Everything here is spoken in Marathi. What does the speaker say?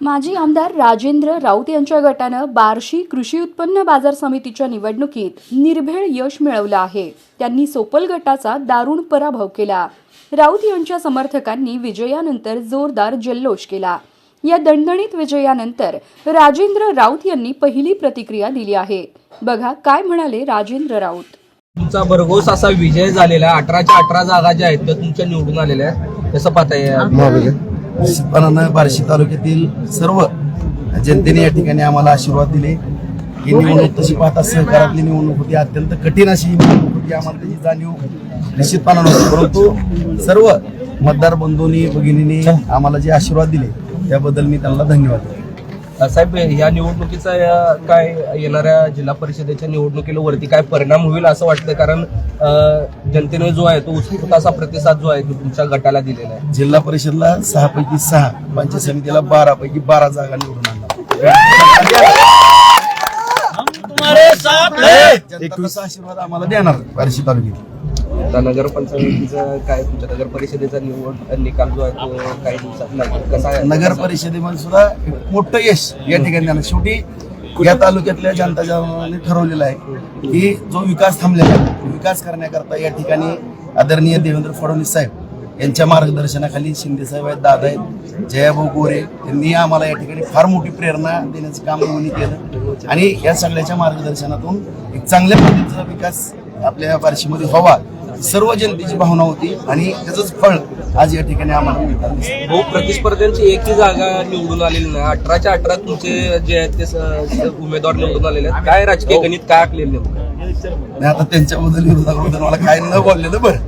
माजी आमदार राजेंद्र राऊत यांच्या गटानं बार्शी कृषी उत्पन्न बाजार समितीच्या निवडणुकीत निर्भेळ यश मिळवलं आहे. त्यांनी सोपल गटाचा दारुण पराभव केला. राऊत यांच्या समर्थकांनी विजयानंतर जोरदार जल्लोष केला. या दणदणीत विजयानंतर राजेंद्र राऊत यांनी पहिली प्रतिक्रिया दिली आहे. बघा काय म्हणाले राजेंद्र राऊत. तुमचा भरघोस असा विजय झालेला आहे. अठराच्या अठरा जागा ज्या आहेत त्या तुमच्या निवडून आलेल्या आहेत. कसं महावेग निश्चितपणानं बार्शी तालुक्यातील सर्व जनतेने या ठिकाणी आम्हाला आशीर्वाद दिले. ही निवडणूक तशी पाहता सहकारातली निवडणूक होती. अत्यंत कठीण अशी निवडणूक होती. आम्हाला त्याची जाणीव निश्चितपणानं होती. परंतु सर्व मतदार बंधूंनी भगिनींनी आम्हाला जे आशीर्वाद दिले त्याबद्दल मी त्यांना धन्यवाद देतो. साहेब या निवडणुकीचा या काय येणाऱ्या जिल्हा परिषदेच्या निवडणुकीला वरती काय परिणाम होईल असं वाटतं कारण जनतेने जो आहे तो उत्स्फूर्त असा प्रतिसाद जो आहे तो तुमच्या गटाला दिलेला आहे. जिल्हा परिषदला सहा पैकी सहा पंचायत समितीला बारा पैकी बारा जागा निवडून आणणार. एकवीस आशीर्वाद आम्हाला देणार. बार्शी तालुक्यात. आता नगरपंचायतीचं काय तुमच्या नगर परिषदेचा निवड निकाल जो आहे तो काही दिवसात लागेल कसा आहे? नगर परिषदेमध्ये सुद्धा एक मोठं यश या ठिकाणी आलं. शेवटी या तालुक्यातल्या जनता जनाने ठरवलेलं आहे की जो विकास थांबलेला आहे विकास करण्याकरता या ठिकाणी आदरणीय देवेंद्र फडणवीस साहेब यांच्या मार्गदर्शनाखाली शिंदे साहेब आहेत दादा आहेत जयाभाऊ गोरे यांनी आम्हाला या ठिकाणी फार मोठी प्रेरणा देण्याचं काम दोन्ही केलं. आणि या सगळ्याच्या मार्गदर्शनातून एक चांगल्या पद्धतीचा विकास आपल्या बार्शीमध्ये व्हावा सर्व जनतेची भावना होती आणि त्याचंच फळ आज या ठिकाणी आम्हाला. भाऊ प्रतिस्पर्ध्यांची एकही जागा निवडून आलेली नाही. अठराच्या अठरा तुमचे जे आहेत ते उमेदवार निवडून आलेले आहेत. काय राजकीय गणित काय आखलेलं आता त्यांच्याबद्दल मला काय न बोललेलं बरं.